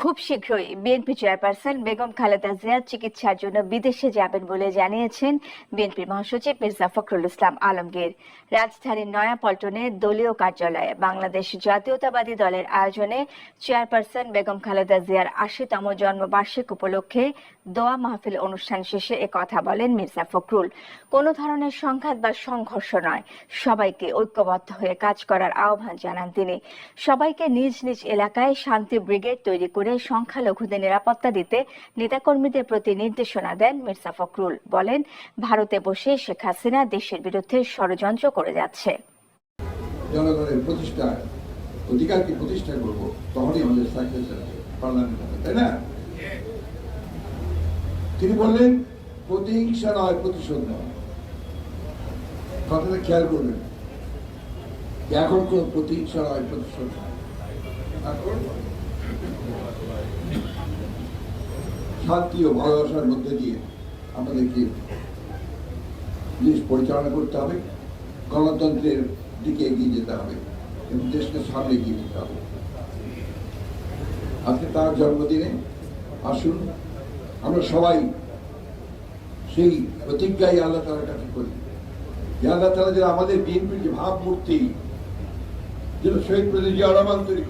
খুব শীঘ্রই BNP chairperson Begum Khaleda Zia চিকিৎসার জন্য বিদেশে যাবেন বলে জানিয়েছেন বিএনপি মহাসচিব মির্জা ফখরুল ইসলাম আলমগীর। রাজধানীর নয়াপল্টনে দলীয় কার্যালয়ে বাংলাদেশ জাতীয়তাবাদী দলের আয়োজনে চেয়ারপারসন বেগম খালেদা জিয়ার আশিতম জন্মবার্ষিক উপলক্ষে দোয়া মাহফিল অনুষ্ঠান শেষে এ কথা বলেন মির্জা ফখরুল। কোনো ধরনের সংঘাত বা সংঘর্ষ নয়, সবাইকে ঐক্যবদ্ধ হয়ে কাজ করার আহ্বান জানান তিনি। সবাইকে নিজ নিজ এলাকায় শান্তি ব্রিগেড তৈরি করে সংখ্যালঘুদের নিরাপত্তা দিতে নেতাকর্মীদের প্রতি নির্দেশনা দেন মির্জা ফখরুল। বলেন, ভারতে বসে শেখ হাসিনা দেশের বিরুদ্ধে ষড়যন্ত্র করে যাচ্ছে। জনগণের প্রতিষ্ঠা প্রতিষ্ঠা করব, তখনই আমাদের সাকসেস পার্লামেন্ট তাই না? তিনি বললেন, প্রতিহিংসা নয়, প্রতিশোধ নয়। কথাটা খেয়াল করবেন। এখন কোন প্রতিহিংসা নয়, প্রতিশোধ নয়। শান্তি ও ভালোবাসার মধ্যে দিয়ে আমাদেরকে দেশ পরিচালনা করতে হবে, গণতন্ত্রের দিকে এগিয়ে যেতে হবে এবং দেশকে সামনে এগিয়ে যেতে হবে। আজকে তার জন্মদিনে আসুন, আমরা সবাই সেই প্রতিজ্ঞাই আল্লাহ তালার কাছে করি। যে আল্লাহ তালা যেন আমাদের বিএনপির যে ভাবমূর্তি, যেন শহীদ প্রতি জিয়া রহমান তৈরি